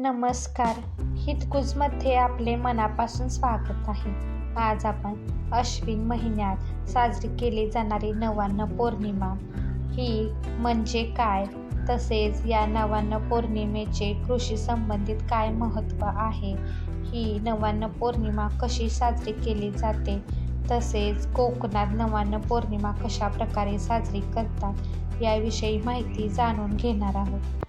नमस्कार. हितगुजमध्ये आपले मनापासून स्वागत आहे. आज आपण अश्विन महिन्यात साजरी केली जाणारी नवान्न पौर्णिमा. ही म्हणजे काय? तसेच या नवान्न पौर्णिमेचे कृषी संबंधित काय महत्त्व आहे? ही नवान्न पौर्णिमा कशी साजरी केली जाते? तसेच कोकणात नवान्न पौर्णिमा कशा प्रकारे साजरी करतात? याविषयी माहिती जाणून घेणार आहोत.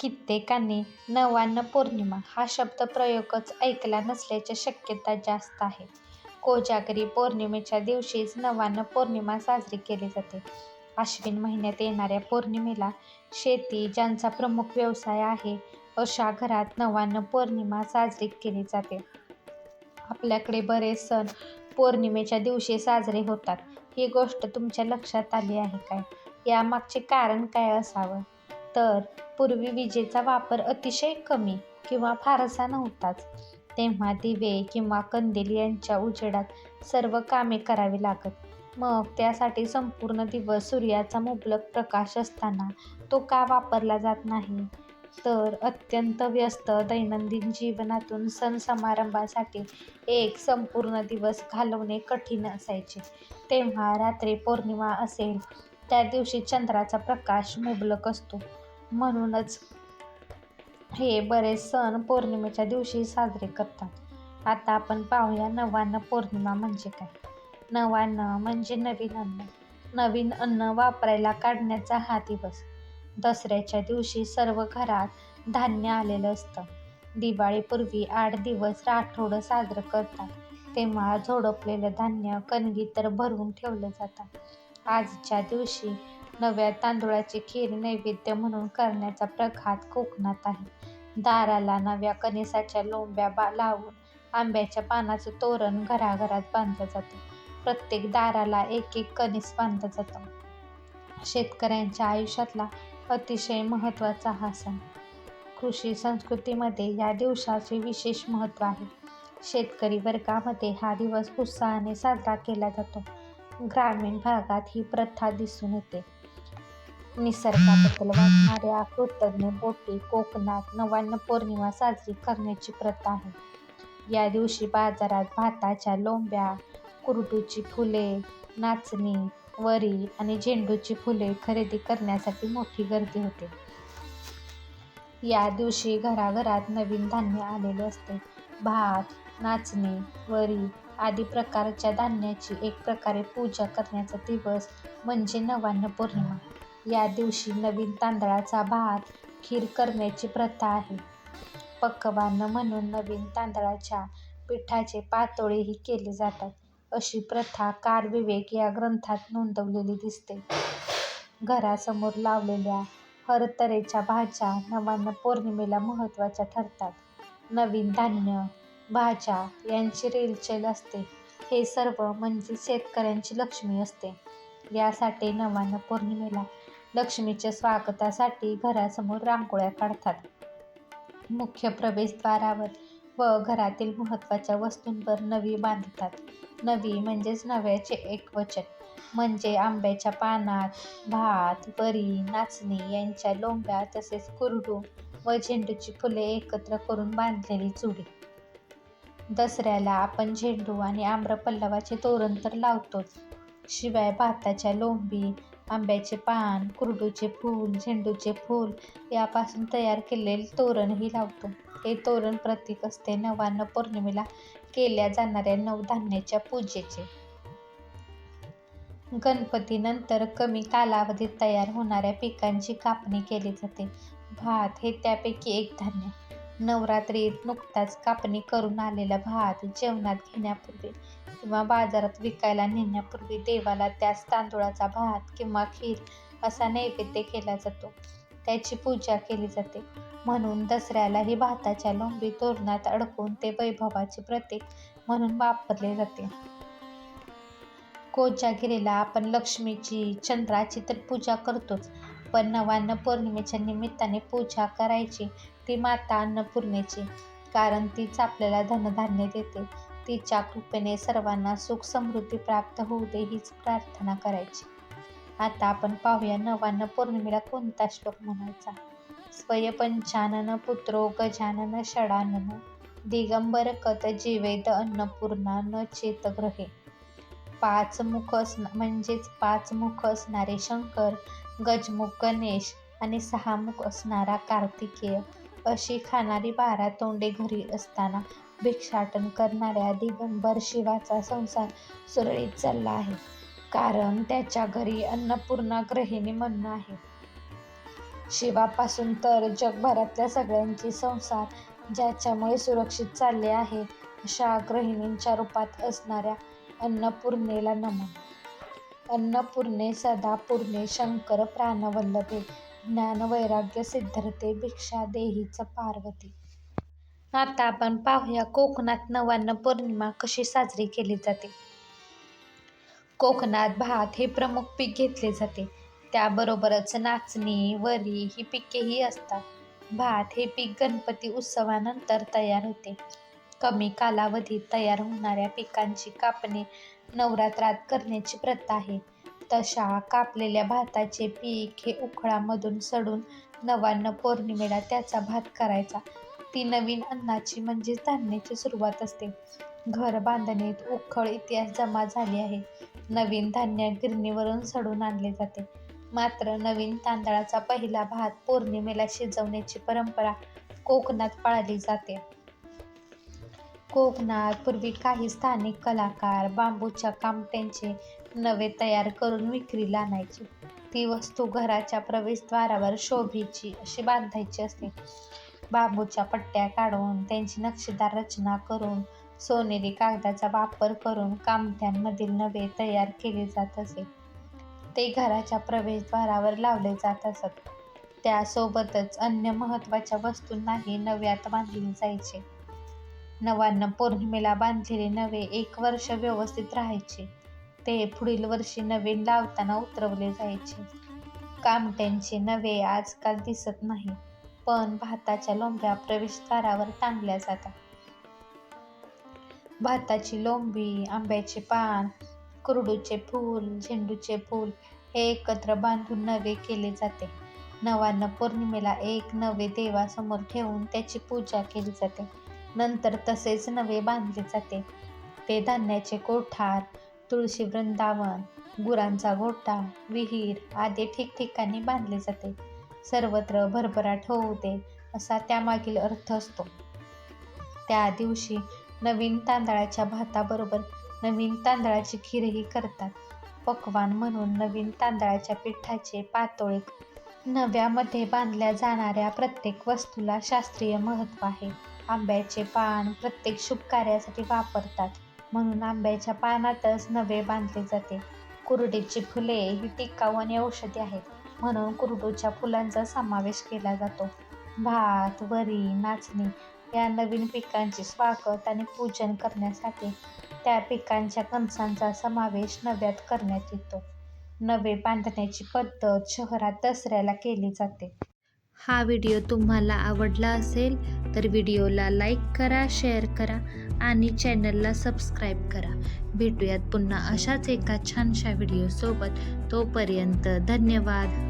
कित्येकांनी नवान्न पौर्णिमा हा शब्द प्रयोगच ऐकला नसल्याची शक्यता जास्त आहे. कोजागरी पौर्णिमेच्या दिवशीच नवान्न पौर्णिमा साजरी केली जाते. आश्विन महिन्यात येणाऱ्या पौर्णिमेला शेती ज्यांचा प्रमुख व्यवसाय आहे अशा घरात नवान्न पौर्णिमा साजरी केली जाते. आपल्याकडे बरेच सण पौर्णिमेच्या दिवशी साजरे होतात. ही गोष्ट तुमच्या लक्षात आली आहे काय? यामागचे कारण काय असावं? तर पूर्वी विजेचा वापर अतिशय कमी किंवा फारसा नव्हताच. तेव्हा दिवे किंवा कंदील यांच्या उजेडात सर्व कामे करावी लागत. मग त्यासाठी संपूर्ण दिवस सूर्याचा मुबलक प्रकाश असताना तो का वापरला जात नाही? तर अत्यंत व्यस्त दैनंदिन जीवनातून सण समारंभासाठी एक संपूर्ण दिवस घालवणे कठीण असायचे. तेव्हा रात्री पौर्णिमा असेल त्या दिवशी चंद्राचा प्रकाश मुबलक असतो. म्हणूनच हे बरेच सण पौर्णिमेच्या दिवशी साजरे करतात. आता आपण पाहूया नवान्न पौर्णिमा म्हणजे काय? नवान्न म्हणजे नवीन अन्न. नवीन अन्न वापरायला काढण्याचा हा दिवस. दसऱ्याच्या दिवशी सर्व घरात धान्य आलेलं असतं. दिवाळीपूर्वी आठ दिवस राठोडं साजरं करतात. तेव्हा झोडपलेलं धान्य कणगी तर भरून ठेवलं जातं. आजच्या दिवशी नव्या तांदूळाची खीर नैवेद्य म्हणून करण्याचा प्रघात कोकणात आहे. दाराला नव्या कणिसाच्या लोंब्या बा लावून आंब्याच्या पानाचं तोरण घराघरात बांधलं जातं. प्रत्येक दाराला एक एक कणीस बांधलं जातं. शेतकऱ्यांच्या आयुष्यातला अतिशय महत्त्वाचा हा सण. कृषी संस्कृतीमध्ये या दिवसाचे विशेष महत्त्व आहे. शेतकरी वर्गामध्ये हा दिवस उत्साहाने साजरा केला जातो. ग्रामीण भागात ही प्रथा दिसून येते. निसर्गाबद्दल वाटणाऱ्या कृतज्ञ बोटी कोकणात नवान्न पौर्णिमा साजरी करण्याची प्रथा आहे. या दिवशी बाजारात भाताच्या लोंब्या कुरडूची फुले नाचणी वरी आणि झेंडूची फुले खरेदी करण्यासाठी मोठी गर्दी होते. या दिवशी घराघरात नवीन धान्य आलेले असते. भात नाचणी वरी आदी प्रकारच्या धान्याची एक प्रकारे पूजा करण्याचा दिवस म्हणजे नवान्न पौर्णिमा. या दिवशी नवीन तांदळाचा भात खीर करण्याची प्रथा आहे. पक्वान्न म्हणून नवीन तांदळाच्या पिठाचे पातोळेही केले जातात. अशी प्रथा कार विवेक या ग्रंथात नोंदवलेली दिसते. घरासमोर लावलेल्या हरतरेच्या भाज्या नवान्न पौर्णिमेला महत्त्वाच्या ठरतात. नवीन धान्य भाज्या यांची रेलचेल असते. हे सर्व म्हणजे शेतकऱ्यांची लक्ष्मी असते. यासाठी नवान्न पौर्णिमेला लक्ष्मीच्या स्वागतासाठी घरासमोर रांगोळ्या काढतात. मुख्य प्रवेशद्वारावर व घरातील महत्त्वाच्या वस्तूंवर नवी बांधतात. नवी म्हणजेच नव्याचे एक वचन. म्हणजे आंब्याच्या पानात भात वरी नाचणी यांच्या लोंब्या तसेच कुरडू व झेंडूची फुले एकत्र करून बांधलेली चुडी दसऱ्याला आपण झेंडू आणि आम्रपल्लवाचे तोरण तर लावतोच. शिवाय भाताच्या लोंबी आंब्याचे पान कुरडूचे फूल झेंडूचे फूल यापासून तयार केलेले तोरणही लावतो. हे तोरण प्रतीक असते. नवान्न पौर्णिमेला केल्या जाणाऱ्या नवधान्याच्या पूजेचे. गणपतीनंतर कमी कालावधीत तयार होणाऱ्या पिकांची कापणी केली जाते. भात हे त्यापैकी एक धान्य. नवरात्रीत नुकताच कापणी करून आलेला भात जेवणात घेण्यापूर्वी किंवा बाजारात विकायला नेण्यापूर्वी देवाला त्यास तांदूळाचा भात किंवा खीर असा नैवेद्य केला जातो. त्याची पूजा केली जाते. म्हणून दसऱ्यालाही भाताच्या लोंबी तोरणात अडकून ते वैभवाचे प्रतीक म्हणून वापरले जाते. कोजागिरीला आपण लक्ष्मीची चंद्राची तर पूजा करतोच पण नवान्न पौर्णिमेच्या निमित्ताने पूजा करायची ती माता अन्नपूर्णेची कारण तीच आपल्याला धनधान्य देते. तिच्या कृपेने सर्वांना सुख समृद्धी प्राप्त होऊ दे हीच प्रार्थना करायची. आता आपण पाहूया नवान्न पौर्णिमेला कोणता श्लोक म्हणायचा? स्वयंपंचानन पुत्रो गजानन षडानन दिगंबर कत जीवेद अन्नपूर्णा न चेतग्रहे पाच मुख असणा म्हणजेच पाच मुख असणारे शंकर गजमुख गणेश आणि सहा मुख असणारा कार्तिकेय अशी खाणारी बारा तोंडे घरी असताना भिक्षाटन करणाऱ्या दिगंबर शिवाचा संसार सुरळीत चालला आहे. कारण त्याच्या घरी अन्नपूर्णा ग्रहिणी म्हणणं आहे. शिवापासून तर जगभरातल्या सगळ्यांचे संसार ज्याच्यामुळे सुरक्षित चालले आहे अशा ग्रहिणींच्या रूपात असणाऱ्या अन्नपूर्णेला नमन अन्नपूर्णे सदा पूर्णे शंकर प्राणवल्लभे ज्ञानवैराग्य सिद्धर्थे भिक्षा देहीच पार्वती. आता आपण पाहूया कोकणात नवान्न पौर्णिमा कशी साजरी केली जाते. कोकणात भात हे प्रमुख पीक घेतले जाते. त्याबरोबरच नाचणी वरी ही पिकेही असतात. भात हे पीक गणपती उत्सवानंतर तयार होते. कमी कालावधीत तयार होणाऱ्या पिकांची कापणी नवरात्रात करण्याची प्रथा आहे. तशा कापलेल्या भाताचे पीक हे उखळामधून सडून नवान्न पौर्णिमेला त्याचा भात करायचा. ती नवीन अन्नाची म्हणजेच धान्याची सुरुवात असते. घर बांधणीत उखळ इतिहास जमा झाली आहे. नवीन धान्य गिरणीवरून सडून आणले जाते. मात्र नवीन तांदळाचा पहिला भात पौर्णिमेला शिजवण्याची परंपरा कोकणात पाळली जाते. कोकणात पूर्वी काही स्थानिक कलाकार बांबूच्या कामट्यांचे नवे तयार करून विक्रीला आणायचे. ती वस्तू घराच्या प्रवेशद्वारावर शोभेची अशी बांधायची असते. बांबूच्या पट्ट्या काढून त्यांची नक्षीदार रचना करून सोनेरी कागदाचा वापर करून कामठ्यांमधील नवे तयार केले जात असे. ते घराच्या प्रवेशद्वारावर लावले जात असत. त्यासोबतच अन्य महत्त्वाच्या वस्तूंनाही नव्यात बांधले जायचे. नवान्न पौर्णिमेला बांधलेले नवे एक वर्ष व्यवस्थित राहायचे. ते पुढील वर्षी नवीन लावताना उतरवले जायचे. कामट्यांचे नवे आजकाल दिसत नाही. पण भाताच्या लोंब्या प्रवेशद्वारावर टांगल्या जातात. भाताची लोंबी आंब्याचे पान कुरडूचे फूल झेंडूचे फूल हे एकत्र बांधून नवे केले जाते. नवान्न पौर्णिमेला एक नवे देवासमोर ठेवून त्याची पूजा केली जाते. नंतर तसेच नवे बांधले जाते. ते धान्याचे कोठार तुळशी वृंदावन गुरांचा गोठा विहीर आदी ठिकठिकाणी बांधले जाते. सर्वत्र भरभराट होऊ दे असा त्यामागील अर्थ असतो. त्या दिवशी नवीन तांदळाच्या भाताबरोबर नवीन तांदळाची खीरही करतात. पकवान म्हणून नवीन तांदळाच्या पिठाचे पातोळे नव्यामध्ये बांधल्या जाणाऱ्या प्रत्येक वस्तूला शास्त्रीय महत्त्व आहे. आंब्याचे पान प्रत्येक शुभ कार्यासाठी वापरतात म्हणून आंब्याच्या पानातच नवे बांधले जाते. कुरडीची फुले ही टिकाऊ आणि औषधी आहेत. म्हणून कुरडूच्या फुलांचा समावेश केला जातो. भात वरी नाचणी या नवीन पिकांचे स्वागत आणि पूजन करण्यासाठी त्या पिकांच्या कणसांचा समावेश नव्यात करण्यात येतो. नवे बांधण्याची पद्धत शहरात दसऱ्याला केली जाते. हा व्हिडिओ तुम्हाला आवडला असेल तर व्हिडिओला लाईक करा शेअर करा आणि चॅनलला सबस्क्राईब करा. भेटूयात पुन्हा अशाच एका छानशा व्हिडिओसोबत. तोपर्यंत धन्यवाद.